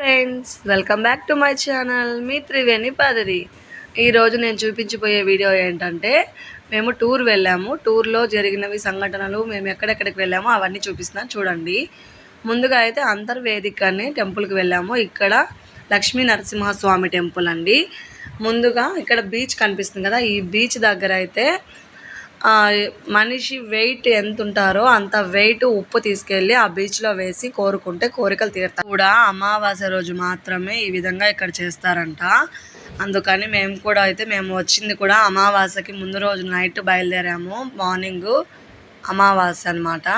Friends welcome back to my channel. మీ త్రివేణి పాదరి. ఈరోజు నేను చూపించిపోయే video ఏంటంటే మేము టూర్ వెళ్ళాము. టూర్లో జరిగినవి సంఘటనలు మేము ఎక్కడెక్కడికి వెళ్ళామో అవన్నీ చూపిస్తున్నాను చూడండి. ముందుగా అయితే అంతర్వేదిక అని టెంపుల్కి వెళ్ళాము. ఇక్కడ లక్ష్మీ నరసింహస్వామి టెంపుల్ అండి. ముందుగా ఇక్కడ బీచ్ కనిపిస్తుంది కదా ఈ బీచ్ దగ్గర అయితే మనిషి వెయిట్ ఎంత ఉంటారో అంత వెయిట్ ఉప్పు తీసుకెళ్ళి ఆ బీచ్లో వేసి కోరుకుంటే కోరికలు తీరుతాయి కూడా అమావాస్య రోజు మాత్రమే ఈ విధంగా ఇక్కడ చేస్తారంట. అందుకని మేము కూడా అయితే మేము వచ్చింది కూడా అమావాస్యకి ముందు రోజు నైట్ బయలుదేరాము. మార్నింగ్ అమావాస్య అన్నమాట.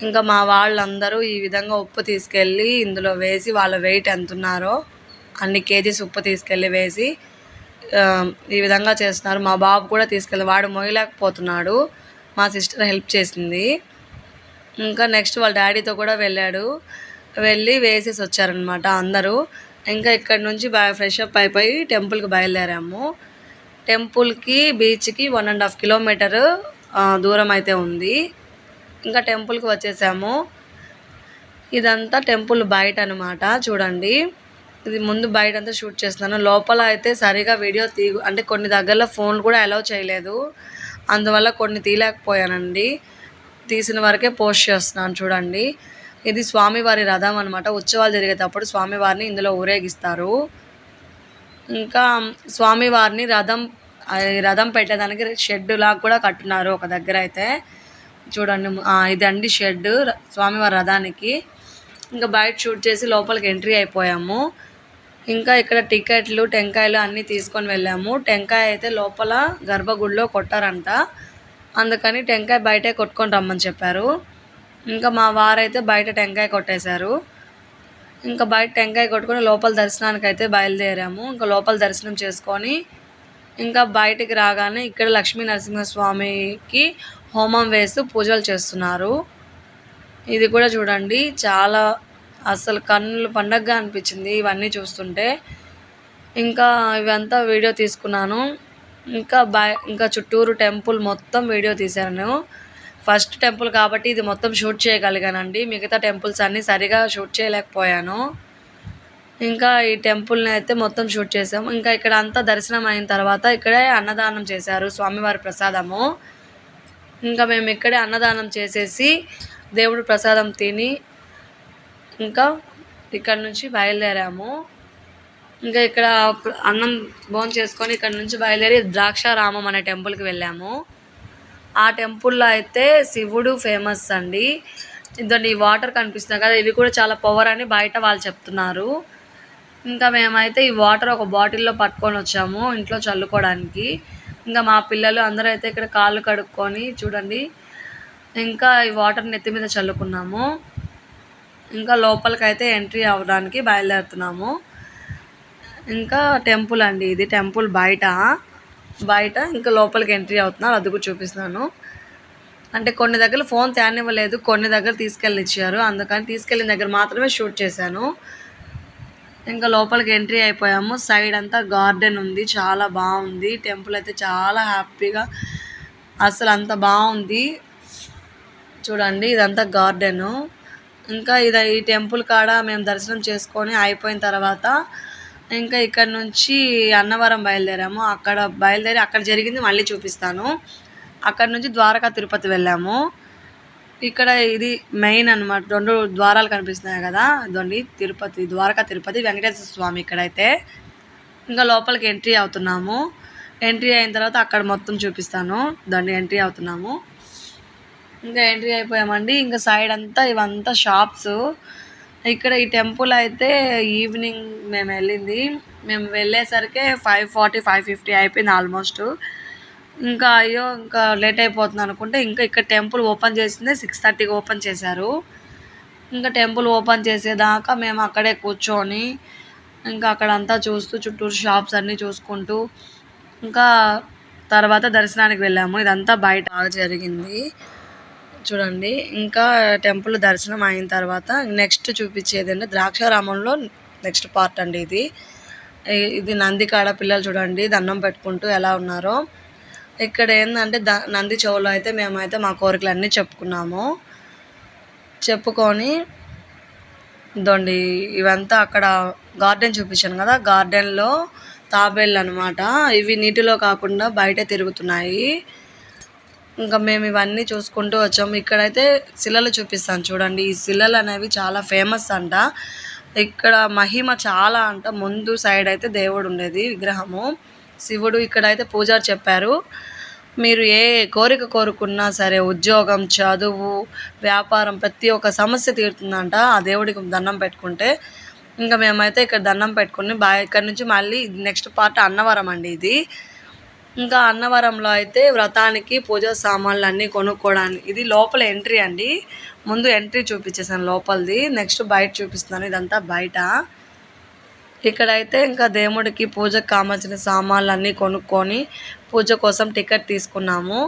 ఇంకా మా వాళ్ళందరూ ఈ విధంగా ఉప్పు తీసుకెళ్ళి ఇందులో వేసి వాళ్ళ వెయిట్ ఎంత ఉన్నారో అన్ని కేజీస్ ఉప్పు తీసుకెళ్ళి వేసి ఈ విధంగా చేస్తున్నారు. మా బాబు కూడా తీసుకెళ్ళి వాడు మొయ్యలేకపోతున్నాడు. మా సిస్టర్ హెల్ప్ చేసింది. ఇంకా నెక్స్ట్ వాళ్ళ డాడీతో కూడా వెళ్ళాడు. వెళ్ళి వేసేసి వచ్చారనమాట అందరూ. ఇంకా ఇక్కడ నుంచి బాగా ఫ్రెష్ అప్ అయిపోయి టెంపుల్కి బయలుదేరాము. టెంపుల్కి బీచ్కి వన్ అండ్ హాఫ్ కిలోమీటర్ దూరం అయితే ఉంది. ఇంకా టెంపుల్కి వచ్చేసాము. ఇదంతా టెంపుల్ బయట అనమాట చూడండి. ఇది ముందు బయట అంతా షూట్ చేస్తున్నాను. లోపల అయితే సరిగా వీడియో తీగు అంటే కొన్ని దగ్గరలో ఫోన్ కూడా అలౌ చేయలేదు. అందువల్ల కొన్ని తీయలేకపోయానండి. తీసిన వరకే పోస్ట్ చేస్తున్నాను చూడండి. ఇది స్వామివారి రథం అనమాట ఉత్సవాలు జరిగేటప్పుడు స్వామివారిని ఇందులో ఊరేగిస్తారు. ఇంకా స్వామివారిని రథం రథం పెట్టేదానికి షెడ్ లాగా కూడా కట్టున్నారు ఒక దగ్గర అయితే. చూడండి ఇదండి షెడ్ స్వామివారి రథానికి. ఇంకా బయట షూట్ చేసి లోపలికి ఎంట్రీ అయిపోయాము. ఇంకా ఇక్కడ టికెట్లు టెంకాయలు అన్నీ తీసుకొని వెళ్ళాము. టెంకాయ అయితే లోపల గర్భగుడిలో కొట్టారంట. అందుకని టెంకాయ బయటే కొట్టుకొని రమ్మని చెప్పారు. ఇంకా మా వారైతే బయట టెంకాయ కొట్టేశారు. ఇంకా బయట టెంకాయ కొట్టుకొని లోపల దర్శనానికి అయితే బయలుదేరాము. ఇంకా లోపల దర్శనం చేసుకొని ఇంకా బయటికి రాగానే ఇక్కడ లక్ష్మీ నరసింహస్వామికి హోమం వేస్తూ పూజలు చేస్తున్నారు. ఇది కూడా చూడండి చాలా అసలు కన్నులు పండగగా అనిపించింది ఇవన్నీ చూస్తుంటే. ఇంకా ఇవంతా వీడియో తీసుకున్నాను. ఇంకా బై ఇంకా చుట్టూరు టెంపుల్ మొత్తం వీడియో తీశాను ఫస్ట్ టెంపుల్ కాబట్టి ఇది మొత్తం షూట్ చేయగలిగానండి. మిగతా టెంపుల్స్ అన్నీ సరిగా షూట్ చేయలేకపోయాను. ఇంకా ఈ టెంపుల్ని అయితే మొత్తం షూట్ చేసాము ఇంకా ఇక్కడ అంతా దర్శనం అయిన తర్వాత ఇక్కడే అన్నదానం చేశారు స్వామివారి ప్రసాదము. ఇంకా మేము ఇక్కడే అన్నదానం చేసేసి దేవుడు ప్రసాదం తిని ఇంకా ఇక్కడ నుంచి బయలుదేరాము. ఇంకా ఇక్కడ అన్నం భోజనం చేసుకొని ఇక్కడ నుంచి బయలుదేరి ద్రాక్షారామం అనే టెంపుల్కి వెళ్ళాము. ఆ టెంపుల్లో అయితే శివుడు ఫేమస్ అండి. ఇదండి ఈ వాటర్ కనిపిస్తున్నాయి కదా ఇవి కూడా చాలా పవర్ అని బయట వాళ్ళు చెప్తున్నారు. ఇంకా మేమైతే ఈ వాటర్ ఒక బాటిల్లో పట్టుకొని వచ్చాము ఇంట్లో చల్లుకోవడానికి. ఇంకా మా పిల్లలు అందరూ అయితే ఇక్కడ కాళ్ళు కడుక్కొని చూడండి ఇంకా ఈ వాటర్ నెత్తి మీద చల్లుకున్నాము. ఇంకా లోపలికైతే ఎంట్రీ అవ్వడానికి బయలుదేరుతున్నాము. ఇంకా టెంపుల్ అండి ఇది. టెంపుల్ బయట. బయట ఇంకా లోపలికి ఎంట్రీ అవుతున్నారు. అది కూడా చూపిస్తున్నాను. అంటే కొన్ని దగ్గర ఫోన్ తేనివ్వలేదు. కొన్ని దగ్గర తీసుకెళ్ళి ఇచ్చారు అందుకని తీసుకెళ్ళిన దగ్గర మాత్రమే షూట్ చేశాను. ఇంకా లోపలికి ఎంట్రీ అయిపోయాము. సైడ్ అంతా గార్డెన్ ఉంది. చాలా బాగుంది. టెంపుల్ అయితే చాలా హ్యాపీగా అసలు అంత బాగుంది. చూడండి ఇదంతా గార్డెను. ఇంకా ఇది ఈ టెంపుల్ కాడ మేము దర్శనం చేసుకొని అయిపోయిన తర్వాత ఇంకా ఇక్కడ నుంచి అన్నవరం బయలుదేరాము. అక్కడ బయలుదేరి అక్కడ జరిగింది మళ్ళీ చూపిస్తాను. అక్కడ నుంచి ద్వారకా తిరుపతి వెళ్ళాము. ఇక్కడ ఇది మెయిన్ అన్నమాట. రెండు ద్వారాలు కనిపిస్తున్నాయి కదా ఇదండి తిరుపతి ద్వారకా తిరుపతి వెంకటేశ్వర స్వామి ఇక్కడైతే. ఇంకా లోపలికి ఎంట్రీ అవుతున్నాము. ఎంట్రీ అయిన తర్వాత అక్కడ మొత్తం చూపిస్తాను. దాన్ని ఎంట్రీ అవుతున్నాము. ఇంకా ఎంట్రీ అయిపోయామండి. ఇంకా సైడ్ అంతా ఇవంతా షాప్స్ ఇక్కడ ఈ టెంపుల్ అయితే ఈవినింగ్ మేము వెళ్ళింది. మేము వెళ్ళేసరికి ఫైవ్ ఫార్టీ ఫైవ్ ఫిఫ్టీ అయిపోయింది ఆల్మోస్ట్ ఇంకా అయ్యో ఇంకా లేట్ అయిపోతుంది అనుకుంటే ఇంకా ఇక్కడ టెంపుల్ ఓపెన్ చేసిందే సిక్స్ థర్టీకి ఓపెన్ చేశారు. ఇంకా టెంపుల్ ఓపెన్ చేసేదాకా మేము అక్కడే కూర్చొని ఇంకా అక్కడంతా చూస్తూ చుట్టూరు షాప్స్ అన్నీ చూసుకుంటూ ఇంకా తర్వాత దర్శనానికి వెళ్ళాము. ఇదంతా బయట బాగా జరిగింది. చూడండి ఇంకా టెంపుల్ దర్శనం అయిన తర్వాత నెక్స్ట్ చూపించేది అంటే ద్రాక్షారామంలో నెక్స్ట్ పార్ట్ అండి ఇది. ఇది నంది కాడ పిల్లలు చూడండి దండం పెట్టుకుంటూ ఎలా ఉన్నారో. ఇక్కడ ఏంటంటే ద నంది చెవులో అయితే మేమైతే మా కోరికలు అన్నీ చెప్పుకున్నాము. చెప్పుకొని దొండి ఇవంతా అక్కడ గార్డెన్ చూపించాను కదా గార్డెన్లో తాబేళ్ళు అనమాట ఇవి నీటిలో కాకుండా బయట తిరుగుతున్నాయి. ఇంకా మేము ఇవన్నీ చూసుకుంటూ వచ్చాము ఇక్కడైతే శిలలు చూపిస్తాను చూడండి. ఈ శిలలు అనేవి చాలా ఫేమస్ అంట. ఇక్కడ మహిమ చాలా అంట. ముందు సైడ్ అయితే దేవుడు ఉండేది విగ్రహము. శివుడు ఇక్కడైతే పూజారు చెప్పారు. మీరు ఏ కోరిక కోరుకున్నా సరే ఉద్యోగం చదువు వ్యాపారం ప్రతి ఒక్క సమస్య తీరుతుందంట. ఆ దేవుడికి దండం పెట్టుకుంటే ఇంకా మేమైతే ఇక్కడ దండం పెట్టుకుని బా ఇక్కడ నుంచి మళ్ళీ నెక్స్ట్ పార్ట్ అన్నవరం అండి ఇది. ఇంకా అన్నవరంలో అయితే వ్రతానికి పూజా సామాన్లు అన్నీ కొనుక్కోవడానికి ఇది లోపల ఎంట్రీ అండి. ముందు ఎంట్రీ చూపించేసాను లోపలిది. నెక్స్ట్ బయట చూపిస్తున్నాను. ఇదంతా బయట. ఇక్కడైతే ఇంకా దేవుడికి పూజకు కావాల్సిన సామాన్లు అన్నీ కొనుక్కొని పూజ కోసం టికెట్ తీసుకున్నాము.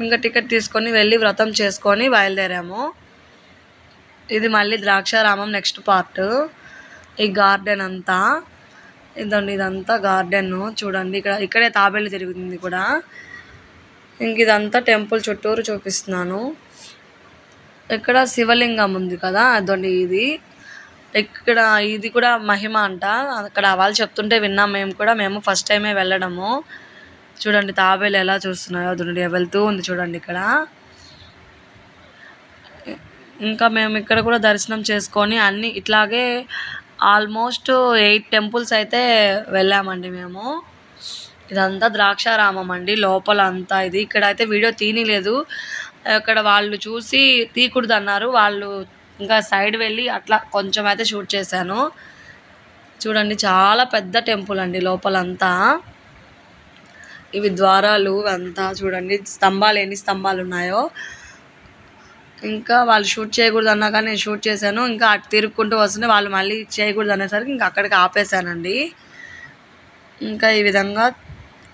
ఇంకా టికెట్ తీసుకొని వెళ్ళి వ్రతం చేసుకొని బయలుదేరాము. ఇది మళ్ళీ ద్రాక్షారామం నెక్స్ట్ పార్ట్. ఈ గార్డెన్ అంతా. ఇదండి ఇదంతా గార్డెన్. చూడండి ఇక్కడ ఇక్కడే తాబేలు తిరుగుతుంది కూడా. ఇంక ఇదంతా టెంపుల్ చుట్టూరు చూపిస్తున్నాను. ఇక్కడ శివలింగం ఉంది కదా అదండి ఇది. ఇక్కడ ఇది కూడా మహిమ అంట. అక్కడ వాళ్ళు చెప్తుంటే విన్నాం మేము కూడా. మేము ఫస్ట్ టైమే వెళ్ళడము. చూడండి తాబేలు ఎలా చూస్తున్నాయో అదండి వెళ్తూ ఉంది చూడండి ఇక్కడ. ఇంకా మేము ఇక్కడ కూడా దర్శనం చేసుకొని అన్ని ఇట్లాగే ఆల్మోస్ట్ ఎయిట్ టెంపుల్స్ అయితే వెళ్ళామండి మేము. ఇదంతా ద్రాక్షారామం అండి లోపల అంతా ఇది. ఇక్కడ అయితే వీడియో తీయలేదు అక్కడ వాళ్ళు చూసి తీయకూడదు అన్నారు వాళ్ళు ఇంకా సైడ్ వెళ్ళి అట్లా కొంచెం అయితే షూట్ చేశాను. చూడండి చాలా పెద్ద టెంపుల్ అండి లోపలంతా. ఇవి ద్వారాలు అంతా చూడండి స్తంభాలు ఎన్ని స్తంభాలు ఉన్నాయో ఇంకా వాళ్ళు షూట్ చేయకూడదు అన్నా కానీ నేను షూట్ చేశాను. ఇంకా అటు తిరుక్కుంటూ వస్తుంటే వాళ్ళు మళ్ళీ చేయకూడదు అనేసరికి ఇంకా అక్కడికి ఆపేశానండి. ఇంకా ఈ విధంగా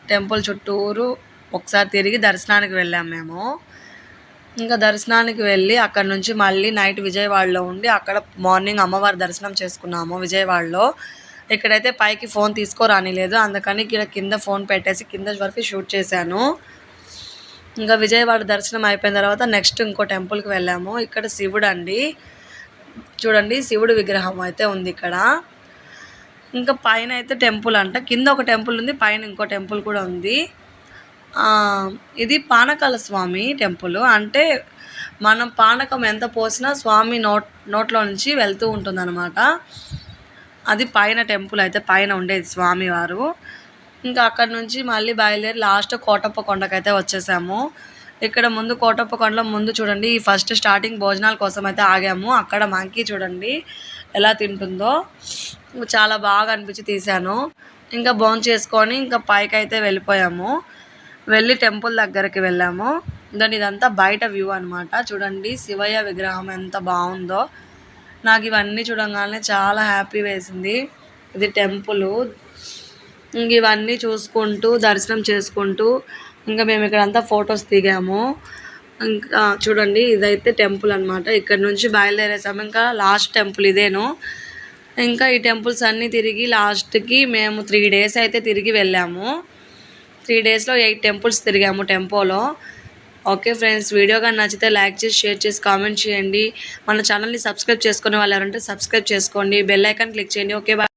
టెంపుల్ చుట్టూరు ఒకసారి తిరిగి దర్శనానికి వెళ్ళాము మేము. ఇంకా దర్శనానికి వెళ్ళి అక్కడ నుంచి మళ్ళీ నైట్ విజయవాడలో ఉండి అక్కడ మార్నింగ్ అమ్మవారి దర్శనం చేసుకున్నాము విజయవాడలో. ఇక్కడైతే పైకి ఫోన్ తీసుకోరాని లేదు అందుకని ఇక్కడ కింద ఫోన్ పెట్టేసి కింద వరకు షూట్ చేశాను. ఇంకా విజయవాడ దర్శనం అయిపోయిన తర్వాత నెక్స్ట్ ఇంకో టెంపుల్కి వెళ్ళాము. ఇక్కడ శివుడు అండి. చూడండి శివుడు విగ్రహం అయితే ఉంది ఇక్కడ. ఇంకా పైన అయితే టెంపుల్ అంట. కింద ఒక టెంపుల్ ఉంది పైన ఇంకో టెంపుల్ కూడా ఉంది. ఇది పానకాల స్వామి టెంపుల్ అంటే మనం పానకం ఎంత పోసినా స్వామి నోట్ నోట్లో నుంచి వెళ్తూ ఉంటుందన్నమాట. అది పైన టెంపుల్ అయితే పైన ఉండేది స్వామివారు. ఇంకా అక్కడ నుంచి మళ్ళీ బయలుదేరి లాస్ట్ కోటప్ప కొండకైతే వచ్చేసాము. ఇక్కడ ముందు కోటప్ప కొండలో ముందు చూడండి ఈ ఫస్ట్ స్టార్టింగ్ భోజనాల కోసం అయితే ఆగాము. అక్కడ మంకీ చూడండి ఎలా తింటుందో. చాలా బాగా అనిపించి తీశాను. ఇంకా బోన్ చేసుకొని ఇంకా పైకి అయితే వెళ్ళిపోయాము. వెళ్ళి టెంపుల్ దగ్గరికి వెళ్ళాము. దాని ఇదంతా బయట వ్యూ అనమాట చూడండి శివయ్య విగ్రహం ఎంత బాగుందో. నాకు ఇవన్నీ చూడంగానే చాలా హ్యాపీ వేసింది. ఇది టెంపుల్. ఇవన్నీ చూసుకుంటూ దర్శనం చేసుకుంటూ ఇంకా మేము ఇక్కడంతా ఫొటోస్ దిగాము. ఇంకా చూడండి ఇదైతే టెంపుల్ అనమాట ఇక్కడ నుంచి బయలుదేరేసాము. ఇంకా లాస్ట్ టెంపుల్ ఇదేను. ఇంకా ఈ టెంపుల్స్ అన్నీ తిరిగి లాస్ట్కి మేము త్రీ డేస్ అయితే తిరిగి వెళ్ళాము. త్రీ డేస్లో ఎయిట్ టెంపుల్స్ తిరిగాము టెంపోలో. ఓకే ఫ్రెండ్స్ వీడియో కానీ నచ్చితే లైక్ చేసి షేర్ చేసి కామెంట్ చేయండి. మన ఛానల్ని సబ్స్క్రైబ్ చేసుకునే వాళ్ళు ఎవరంటే సబ్స్క్రైబ్ చేసుకోండి. బెల్ ఐకాన్ క్లిక్ చేయండి. Okay bye.